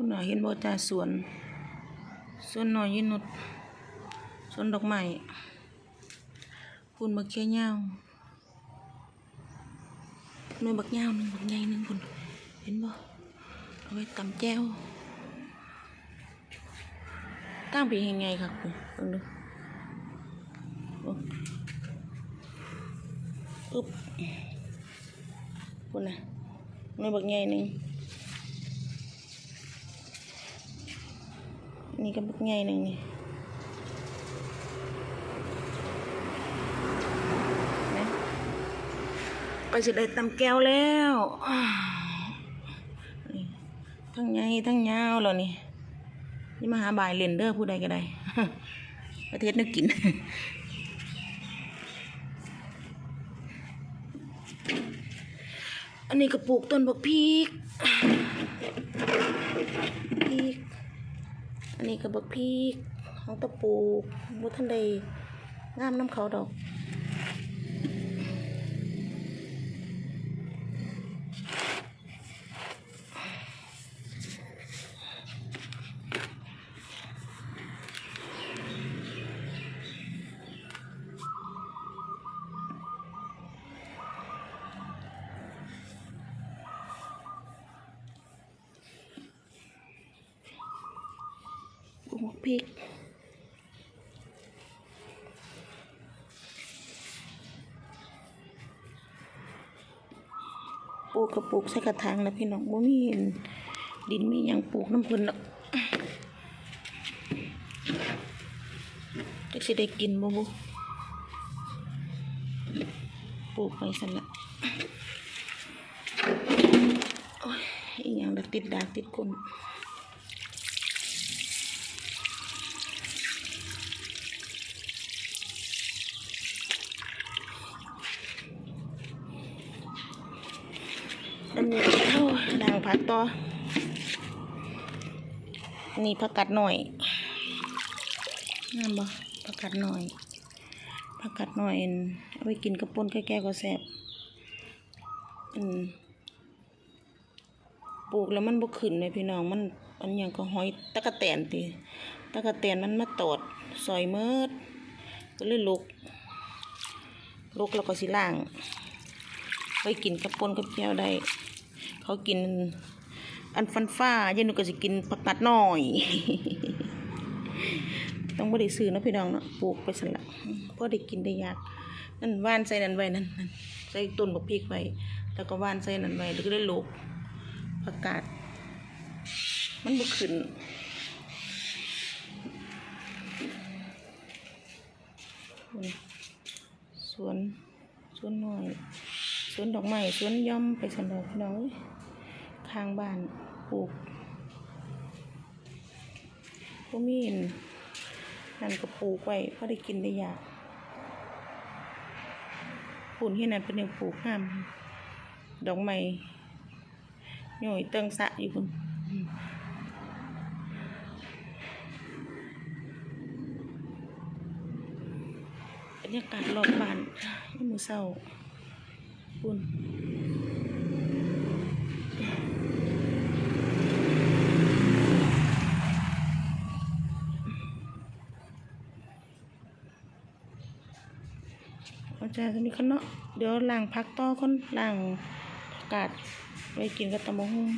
คุณน่ะเห็นบ่จ้าสวนสวนน้อยยินุดสวนดอกไม้คุณบักเขียวยาวหน่วยบักยาวหนึงบักใหญ่หนึงคุณเห็นบ่เอาไว้ตำแจ่วตั้งเป็นยังไงครับคุณเบิ่งดูโอ้อึ๊บคุณน่ะหน่วยบักใหญ่หนึง นี่ก็บักใหญ่หนึ่งนี่นะไปสิได้ตำแก้วแล้วทั้งใหญ่ทั้งยาวแล้วนี่นี่มาหาบายเลนเด้อผู้ใดก็ได้ประเทศนึกกินอันนี้ก็ปลูกต้นบักพริกพริก อันนี้ก็บักพีกของตะปูมุทันเดงามน้ำเขาดอก พริก ปลูกกระปลูกใส่กระถางแล้วพี่น้องบ่มีเห็น ดินมีหยังปลูกน้ำพิ่นหรอกจักสิได้กินบ่บุปลูกไปสั่นละอ้ยอีหยังละติดดากติดก้น นนี้โอ้ยด่างผักต่อ นี่ผักกัดหน่อยงาบ่ผักกัดหน่อยผักกัดหน่อยอันเอาไปกินกับป่นแก่ๆก็แซ่บอันปลูกแล้วมันบ่ขึ้นเลยพี่น้องมันอันยังก็หอยตะกะแตนติตะกะแตนมันมาตอดซอยเมิดก็เลยลุกลุกแล้วก็สิล้าง ไปกินกับปนกับแก้วได้ เขากิน อันฟันฟ้าเยันหนูก็สิกินผักกัดหน่อย ต้องบ่ได้ซื้อนะพี่น้องเนาะปลูกไปสั่นละพอได้กินได้ยากนั่นว่านใส่นั่นไว้นั่นนั่นใส่ต้นบักพริกไว้แล้วก็ว่านใส่นั่นไว้แล้วก็ได้ลูกผักกาดมันบ่ขึ้นสวนสวนหน้อย วนดอกไม้สวนย่อมไปสันดอกพี่น้องเอ้ยข้างบ้านปลูกก็มีนนั่นก็ปลูกไว้พอได้กินได้อยากปูนที่นั่นเป็นยังปลูกห้าม ดอกไม้หน่อยเติงสะอยู่คุณบรรยากาศรอบบ้านยามมือเศร้า ปุ่นเอาใจกันนี้คนเนาะ เดี๋ยวล้างพักต่อคนล้างอากาศไว้กินกับตะมะฮุ่ง